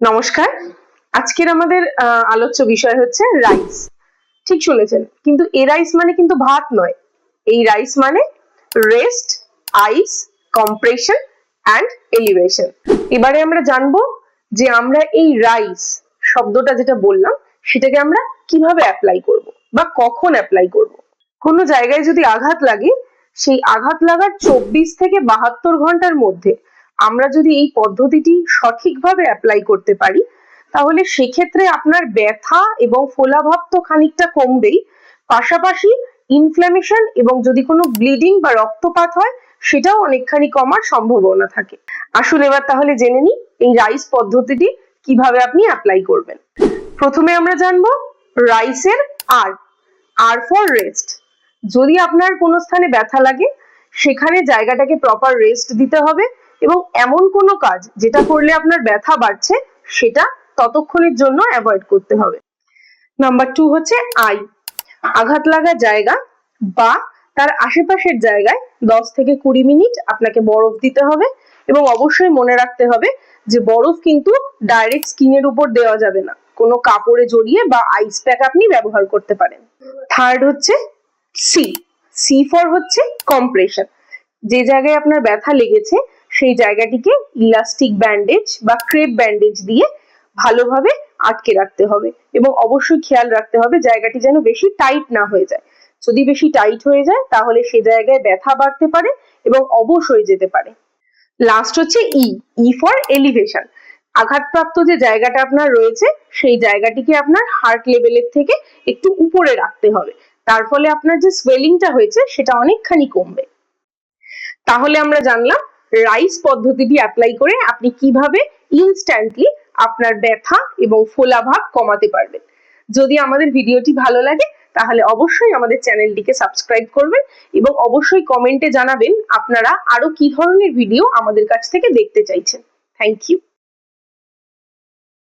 নমস্কার। আজকের আমাদের আলোচ্য বিষয় হচ্ছে রাইস ঠিক শুনেছেন, কিন্তু এ রাইস মানে কিন্তু ভাত নয়। এই রাইস মানে rest ice compression and elevation এবারে আমরা জানব যে আমরা এই রাইস শব্দটা যেটা বললাম, সেটাকে আমরা কীভাবে অ্যাপ্লাই করব বা কখন অ্যাপ্লাই করব। কোনো জায়গায় যদি আঘাত লাগে, সেই আঘাত লাগার চব্বিশ থেকে বাহাত্তর ঘণ্টার মধ্যে আমরা যদি এই পদ্ধতিটি সঠিকভাবে অ্যাপ্লাই করতে পারি, তাহলে সেক্ষেত্রে আপনার ব্যথা এবং ফোলাভাব তো খানিকটা কমবেই। পাশাপাশি ইনফ্ল্যামেশন এবং যদি কোনো ব্লিডিং বা রক্তপাত হয়, সেটাও অনেকখানি কমার সম্ভাবনা থাকে। আসুন এবার তাহলে জেনে নিই এই রাইস পদ্ধতিটি কীভাবে আপনি অ্যাপ্লাই করবেন। প্রথমে আমরা জানব রাইসের আর আর ফর রেস্ট যদি আপনার কোনো স্থানে ব্যথা লাগে, সেখানে জায়গাটাকে প্রপার রেস্ট দিতে হবে। এবং এমন কোনো কাজ যেটা করলে আপনার ব্যথা বাড়ছে, সেটা ততক্ষণের জন্য অ্যাভয়েড করতে হবে। নাম্বার টু হচ্ছে আই আঘাত লাগা জায়গা বা তার আশেপাশের জায়গায় দশ থেকে কুড়ি মিনিট আপনাকে বরফ দিতে হবে এবং অবশ্যই মনে রাখতে হবে যে বরফ কিন্তু ডাইরেক্ট স্কিনের উপর দেওয়া যাবে না। কোনো কাপড়ে জড়িয়ে বা আইস প্যাক আপনি ব্যবহার করতে পারেন। থার্ড হচ্ছে সি সি ফর হচ্ছে কম্প্রেশন যে জায়গায় আপনার ব্যথা লেগেছে সেই জায়গাটিকে ইলাস্টিক ব্যান্ডেজ বা ক্রেপ ব্যান্ডেজ দিয়ে ভালোভাবে আটকে রাখতে হবে এবং অবশ্যই খেয়াল রাখতে হবে জায়গাটি যেন বেশি টাইট না হয়ে যায়। যদি বেশি টাইট হয়ে যায়, তাহলে সে জায়গায় ব্যথা বাড়তে পারে এবং অবশ হয়ে যেতে পারে। লাস্ট হচ্ছে ই ই ফর এলিভেশন আঘাতপ্রাপ্ত যে জায়গাটা আপনার রয়েছে, সেই জায়গাটিকে আপনার হার্ট লেভেলের থেকে একটু উপরে রাখতে হবে। তার ফলে আপনার যে সোয়েলিংটা হয়েছে, সেটা অনেকখানি কমবে। তাহলে আমরা জানলাম রাইস পদ্ধতিটি অ্যাপ্লাই করে আপনি কীভাবে ইনস্ট্যান্টলি আপনার ব্যথা এবং ফোলাভাব কমাতে পারবেন। যদি আমাদের ভিডিওটি ভালো লাগে, তাহলে অবশ্যই আমাদের চ্যানেলটিকে সাবস্ক্রাইব করবেন এবং অবশ্যই কমেন্টে জানাবেন আপনারা আরও কি ধরনের ভিডিও আমাদের কাছ থেকে দেখতে চাইছেন। Thank you